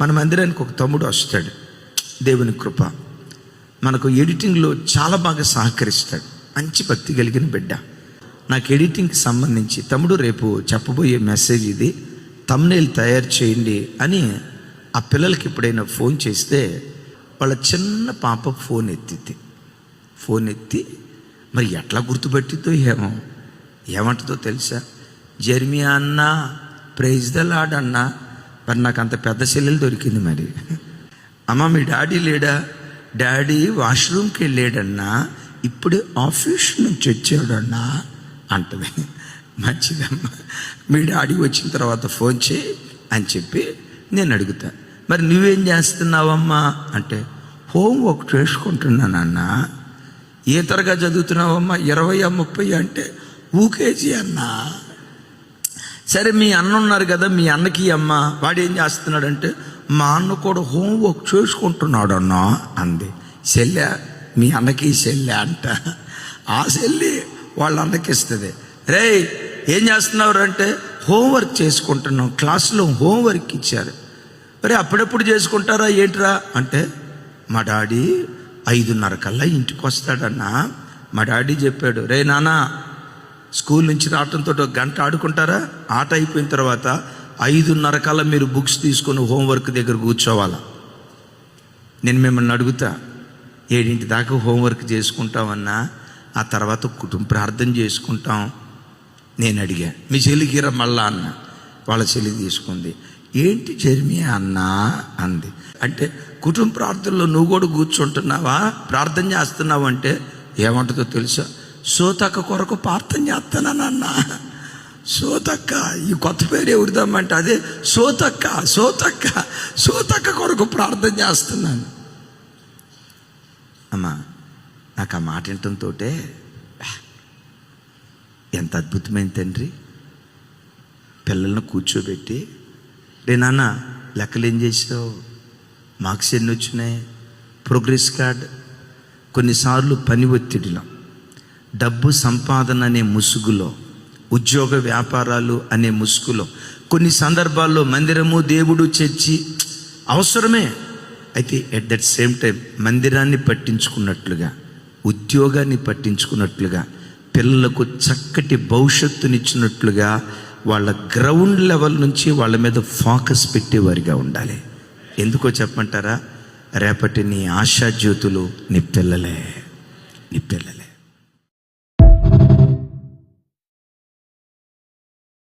మన మందిరానికి ఒక తమ్ముడు వస్తాడు. దేవుని కృప. మనకు ఎడిటింగ్లో చాలా బాగా సహకరిస్తాడు. మంచి భక్తి కలిగిన బిడ్డ. నాకు ఎడిటింగ్కి సంబంధించి తమ్ముడు రేపు చెప్పబోయే మెసేజ్ ఇది. తమ్నేల్ తయారు చేయండి అని ఆ పిల్లలకి ఎప్పుడైనా ఫోన్ చేస్తే వాళ్ళ చిన్న పాప ఫోన్ ఎత్తిద్ది. ఫోన్ ఎత్తి మరి ఎట్లా గుర్తుపెట్టిద్దో ఏమో? ఏమంటుందో తెలుసా? జర్మియా అన్న ప్రైజ్ ద లాడ్ అన్నా మరి నాకు అంత పెద్ద చెల్లెలు దొరికింది మరి. అమ్మ మీ డాడీ లేడా? డాడీ వాష్రూమ్కి వెళ్ళాడన్నా ఇప్పుడే ఆఫీస్ నుంచి వచ్చాడన్నా అంటది. మంచిదమ్మా. మీ డాడీ వచ్చిన తర్వాత ఫోన్ చేయి అని చెప్పి నేను అడుగుతా. మరి నువ్వేం చేస్తున్నావమ్మా? అంటే హోంవర్క్ చేసుకుంటున్నానన్న ఏ తరగా చదువుతున్నావమ్మా? ఇరవై ముప్పై అంటే ఊకేజీ అన్నా. సరే మీ అన్న ఉన్నారు కదా మీ అన్నకి అమ్మ వాడు ఏం చేస్తున్నాడంటే మా అన్న కూడా హోంవర్క్ చేసుకుంటున్నాడు అన్న అంది. చెల్లె మీ అన్నకి చెల్లె అంట. ఆ చెల్లి వాళ్ళ అన్నకి ఇస్తుంది. రే ఏం చేస్తున్నారు అంటే హోంవర్క్ చేసుకుంటున్నాం క్లాసులో హోంవర్క్ ఇచ్చారు. మరి అప్పుడప్పుడు చేసుకుంటారా ఏంట్రా? అంటే మా డాడీ ఐదున్నర కల్లా ఇంటికి వస్తాడన్నా మా డాడీ చెప్పాడు రే నానా స్కూల్ నుంచి రావడంతో ఒక గంట ఆడుకుంటారా? ఆట అయిపోయిన తర్వాత ఐదున్నర కాలం మీరు బుక్స్ తీసుకొని హోంవర్క్ దగ్గర కూర్చోవాలా? నేను మిమ్మల్ని అడుగుతా ఏడింటి దాకా హోంవర్క్ చేసుకుంటామన్నా ఆ తర్వాత కుటుంబ ప్రార్థన చేసుకుంటాం. నేను అడిగా మీ చెల్లికి మళ్ళా అన్న. వాళ్ళ చెల్లి తీసుకుంది. ఏంటి జర్మియా అన్నా? అంది. అంటే కుటుంబ ప్రార్థనలో నువ్వు కూడా కూర్చుంటున్నావా? ప్రార్థన చేస్తున్నావు అంటే ఏమంటుందో తెలుసా? సోతక్క కొరకు ప్రార్థన చేస్తానన్న సోతక్క ఈ కొత్త పేరు ఎవరిదామంటే అదే సోతక్క సోతక్క సోతక్క కొరకు ప్రార్థన చేస్తున్నాను. అమ్మా నాకు ఆ మాట వినటంతో ఎంత అద్భుతమైన తండ్రి. పిల్లలను కూర్చోబెట్టి రే నాన్న లెక్కలు ఏం చేసావు మార్క్స్ ఎన్ని వచ్చినాయి? Progress card. కొన్నిసార్లు పని ఒత్తిడిలో. డబ్బు సంపాదన అనే ముసుగులో ఉద్యోగ వ్యాపారాలు అనే ముసుగులో కొన్ని సందర్భాల్లో మందిరము దేవుడు చర్చి అవసరమే. అయితే ఎట్ దట్ సేమ్ టైం మందిరాన్ని పట్టించుకున్నట్లుగా ఉద్యోగాన్ని పట్టించుకున్నట్లుగా పిల్లలకు చక్కటి భవిష్యత్తునిచ్చినట్లుగా వాళ్ళ గ్రౌండ్ లెవెల్ నుంచి వాళ్ళ మీద ఫోకస్ పెట్టేవారిగా ఉండాలి. ఎందుకో చెప్పమంటారా? రేపటి నీ ఆశాజ్యోతులు నీ పిల్లలే నీ పిల్లలు.